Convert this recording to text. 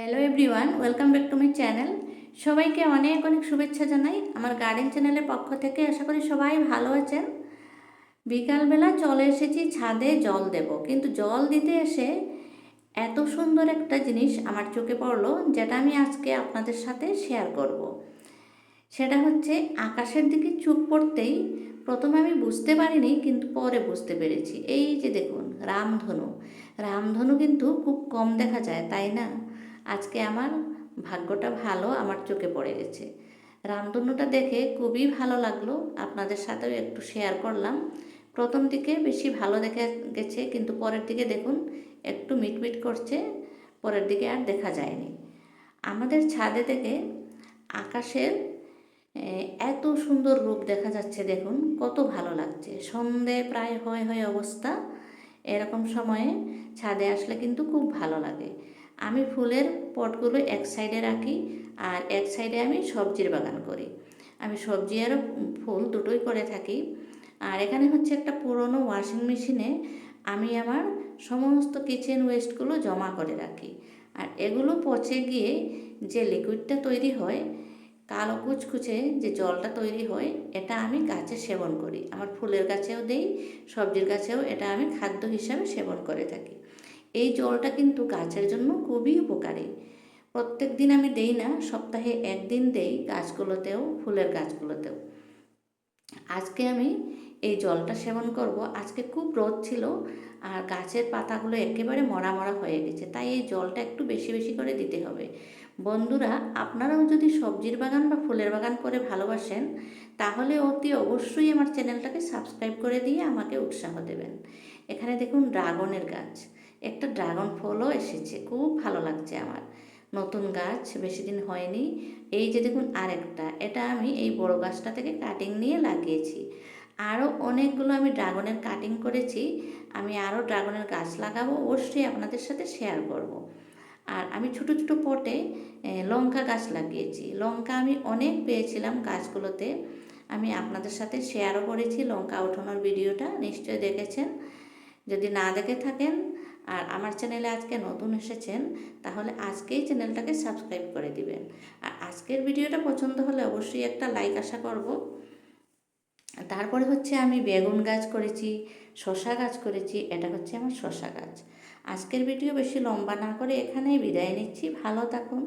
Hello everyone welcome back to my channel সবাইকে অনেক অনেক শুভেচ্ছা জানাই। আমার গার্ডেন চ্যানেলের পক্ষ থেকে আশা করি সবাই ভালো আছেন। বিকালবেলা চলে এসেছি ছাদে জল দেব। কিন্তু জল দিতে এসে এত সুন্দর একটা জিনিস আমার চোখে পড়ল, যেটা আমি আজকে আপনাদের সাথে শেয়ার করব। সেটা হচ্ছে আকাশের দিকে চোখ পড়তেই প্রথমে আমি বুঝতে পারিনি, কিন্তু পরে বুঝতে পেরেছি। এই যে দেখুন, রামধনু। রামধনু কিন্তু খুব কম দেখা যায়, তাই না? আজকে আমার ভাগ্যটা ভালো, আমার চোখে পড়ে গেছে। রামধনুটা দেখে খুবই ভালো লাগল। আপনাদের সাথেও একটু শেয়ার করলাম। প্রথম দিকে বেশি ভালো দেখা গেছে, কিন্তু পরের দিকে দেখুন, একটু মিটমিট করছে। পরের দিকে আর দেখা যায়নি। আমাদের ছাদে থেকে আকাশের এত সুন্দর রূপ দেখা যাচ্ছে দেখুন, কত ভালো লাগছে। সন্ধে প্রায় হয় হয় অবস্থা। এরকম সময়ে ছাদে আসলে কিন্তু খুব ভালো লাগে। আমি ফুলের পটগুলো এক সাইডে রাখি আর এক সাইডে আমি সবজির বাগান করি। আমি সবজি আর ফুল দুটোই করে থাকি। আর এখানে হচ্ছে একটা পুরনো ওয়াশিং মেশিনে আমি আমার সমস্ত কিচেন ওয়েস্টগুলো জমা করে রাখি। আর এগুলো পচে গিয়ে যে লিকুইডটা তৈরি হয়, কালো কুচকুচে যে জলটা তৈরি হয়, এটা আমি গাছে সেবন করি। আমার ফুলের গাছেও দেই, সবজির গাছেও এটা আমি খাদ্য হিসাবে সেবন করে থাকি। এই জলটা কিন্তু গাছের জন্য খুবই উপকারী। প্রত্যেক দিন আমি দেই না, সপ্তাহে একদিন দেই গাছগুলোতেও, ফুলের গাছগুলোতেও। আজকে আমি এই জলটা সেবন করব। আজকে খুব রোদ ছিল আর গাছের পাতাগুলো একেবারে মরা মরা হয়ে গেছে, তাই এই জলটা একটু বেশি বেশি করে দিতে হবে। বন্ধুরা, আপনারাও যদি সবজির বাগান বা ফুলের বাগান করে ভালোবাসেন, তাহলে অতি অবশ্যই আমার চ্যানেলটাকে সাবস্ক্রাইব করে দিয়ে আমাকে উৎসাহ দেবেন। এখানে দেখুন ড্রাগনের গাছ। একটা ড্রাগন ফলও এসেছে। খুব ভালো লাগছে আমার। নতুন গাছ, বেশি দিন হয়নি। এই যে দেখুন আরেকটা, এটা আমি এই বড় গাছটা থেকে কাটিং নিয়ে লাগিয়েছি। আরও অনেকগুলো আমি ড্রাগনের কাটিং করেছি। আমি আরও ড্রাগনের গাছ লাগাবো, অবশ্যই আপনাদের সাথে শেয়ার করব। আর আমি ছোটো ছোটো পটে লঙ্কা গাছ লাগিয়েছি। লঙ্কা আমি অনেক পেয়েছিলাম গাছগুলোতে। আমি আপনাদের সাথে শেয়ারও করেছি, লঙ্কা ওঠানোর ভিডিওটা, নিশ্চয়ই দেখেছেন। যদি না দেখে থাকেন আর আমার চ্যানেলে আজকে নতুন এসেছেন, তাহলে আজকেই চ্যানেলটাকে সাবস্ক্রাইব করে দিবেন। আর আজকের ভিডিওটা পছন্দ হলে অবশ্যই একটা লাইক আশা করব। তারপরে হচ্ছে আমি বেগুন গাছ করেছি শশা গাছ করেছি, এটা হচ্ছে আমার শশা গাছ। আজকের ভিডিও বেশি লম্বা না করে এখানেই বিদায় নিচ্ছি, ভালো থাকুন।